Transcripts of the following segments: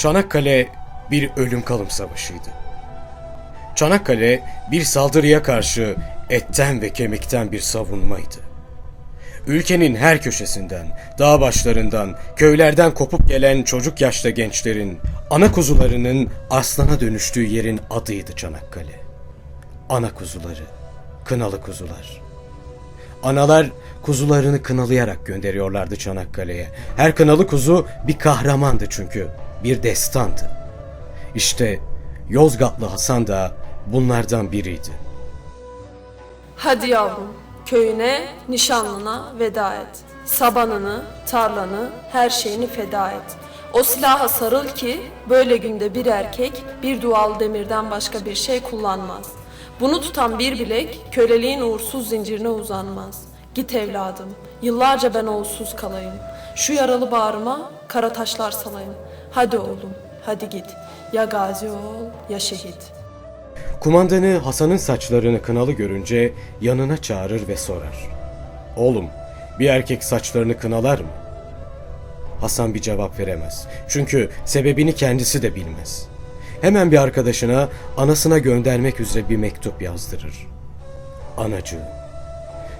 Çanakkale bir ölüm kalım savaşıydı. Çanakkale bir saldırıya karşı etten ve kemikten bir savunmaydı. Ülkenin her köşesinden, dağ başlarından, köylerden kopup gelen çocuk yaşta gençlerin, ana kuzularının aslana dönüştüğü yerin adıydı Çanakkale. Ana kuzuları, kınalı kuzular. Analar kuzularını kınalayarak gönderiyorlardı Çanakkale'ye. Her kınalı kuzu bir kahramandı çünkü, bir destandı. İşte Yozgatlı Hasan da bunlardan biriydi. Hadi yavrum, köyüne, nişanlına veda et. Sabanını, tarlanı, her şeyini feda et. O silaha sarıl ki böyle günde bir erkek bir dual demirden başka bir şey kullanmaz. Bunu tutan bir bilek köleliğin uğursuz zincirine uzanmaz. Git evladım, yıllarca ben oğulsuz kalayım. Şu yaralı bağrıma kara taşlar salayım. Hadi oğlum, hadi git. Ya gazi ol ya şehit.'' Kumandanı Hasan'ın saçlarını kınalı görünce yanına çağırır ve sorar. Oğlum, bir erkek saçlarını kınalar mı? Hasan bir cevap veremez. Çünkü sebebini kendisi de bilmez. Hemen bir arkadaşına anasına göndermek üzere bir mektup yazdırır. Anacığım,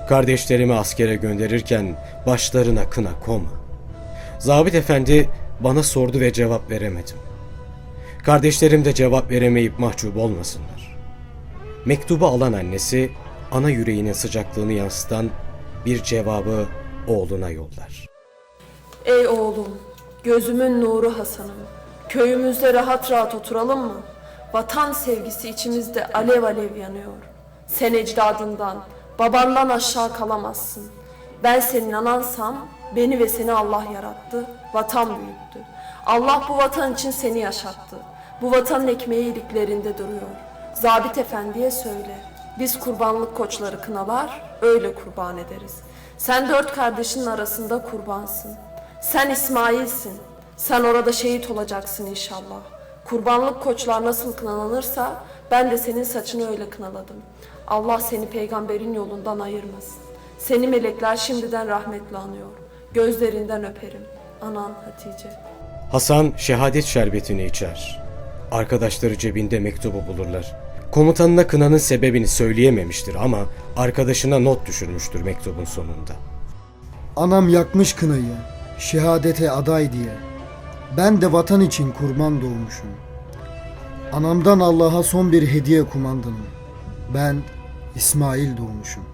kardeşlerimi askere gönderirken başlarına kına koma. Zabit efendi bana sordu ve cevap veremedim. Kardeşlerim de cevap veremeyip mahcup olmasınlar. Mektubu alan annesi ana yüreğinin sıcaklığını yansıtan bir cevabı oğluna yollar. Ey oğlum, gözümün nuru Hasan'ım. Köyümüzde rahat rahat oturalım mı? Vatan sevgisi içimizde alev alev yanıyor. Sen ecdadından, babandan aşağı kalamazsın. Ben senin anansam, beni ve seni Allah yarattı, vatan büyüttü. Allah bu vatan için seni yaşattı. Bu vatanın ekmeği iliklerinde duruyor. Zabit efendiye söyle. Biz kurbanlık koçları kınalar, öyle kurban ederiz. Sen dört kardeşin arasında kurbansın. Sen İsmail'sin. Sen orada şehit olacaksın inşallah. Kurbanlık koçlar nasıl kınalanırsa ben de senin saçını öyle kınaladım. Allah seni peygamberin yolundan ayırmasın. Seni melekler şimdiden rahmetle anıyor. Gözlerinden öperim. Anan Hatice. Hasan şehadet şerbetini içer. Arkadaşları cebinde mektubu bulurlar. Komutanına kınanın sebebini söyleyememiştir ama arkadaşına not düşürmüştür mektubun sonunda. Anam yakmış kınayı, şehadete aday diye. Ben de vatan için kurban doğmuşum. Anamdan Allah'a son bir hediye kumandanım. Ben İsmail doğmuşum.